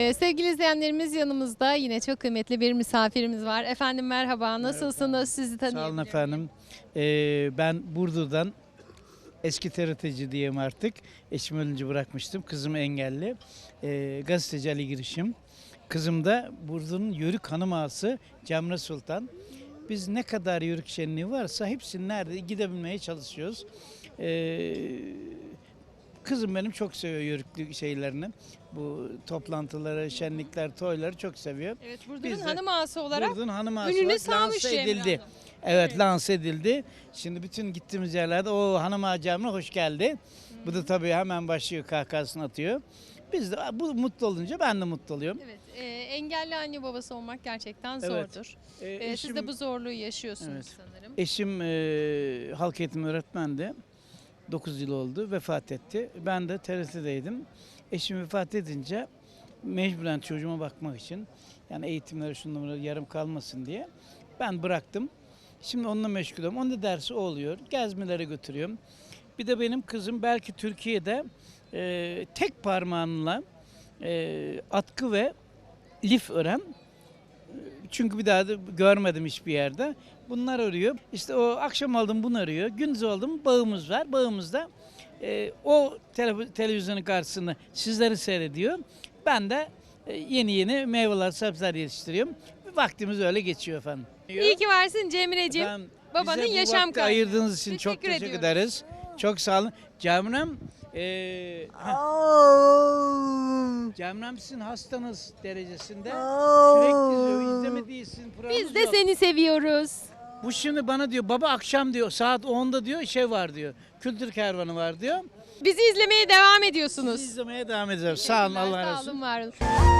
Ee, Sevgili izleyenlerimiz yanımızda yine çok kıymetli bir misafirimiz var. Efendim merhaba, nasılsınız? Sizi Sağ tanıyabilir olun miyim? efendim. Ee, ben Burdur'dan eski TRT'ci diyeyim artık. Eşim ölünce bırakmıştım. Kızım engelli. Ee, gazeteci Ali Girişim. Kızım da Burdur'un Yörük Hanım Ağası Cemre Sultan. Biz ne kadar yörük şenliği varsa hepsinin nerede gidebilmeye çalışıyoruz. Ee, kızım benim çok seviyor yörüklü şeylerini. Bu toplantıları, şenlikler, toyları çok seviyor. Evet, Burdur'un Biz de hanım ağası olarak Burdur'un hanım ağası ününü olarak lanse Cemre edildi. Hanım. Evet, Evet. lanse edildi. Şimdi bütün gittiğimiz yerlerde o hanım ağa Cemre hoş geldi. Bu da tabii hemen başlıyor kahkahasını atıyor. Biz de bu mutlu olunca ben de mutlu oluyorum. Evet, e, engelli anne babası olmak gerçekten Evet. zordur. Ee, Ee, siz de bu zorluğu yaşıyorsunuz Evet. sanırım. Eşim e, halk eğitimi öğretmendi. 9 yıl oldu. Vefat etti. Ben de TRT'deydim. Eşim vefat edince mecburen çocuğuma bakmak için yani eğitimleri şunları yarım kalmasın diye ben bıraktım. Şimdi onunla meşgulüm. Onun da dersi o oluyor. Gezmelere götürüyorum. Bir de benim kızım belki Türkiye'de e, tek parmağınla e, atkı ve lif ören çünkü bir daha da görmedim hiçbir yerde. Bunlar örüyor. İşte o akşam aldım bunu örüyor. Gündüz aldım bağımız var. Bağımızda e, o tele- televizyonun karşısında sizleri seyrediyor. Ben de e, yeni yeni meyveler, sebzeler yetiştiriyorum. Vaktimiz öyle geçiyor efendim. İyi ki varsın Cemre'ciğim. Efendim, babanın bize bu yaşam vakti kaynağı. ayırdığınız için çok Teşekkür teşekkür ediyoruz. ederiz. Çok sağ olun. Cemrem, e, heh, Cemrem sizin hastanız derecesinde. Sürekli diyor, izlemediğisin. Biz de seni seviyoruz. Bu şimdi bana diyor baba akşam diyor saat 10'da diyor şey var diyor. Kültür kervanı var diyor. Bizi izlemeye devam ediyorsunuz. İzlemeye devam edeceğiz. Sağ olun Allah razı olsun. Sağ olun, var olun.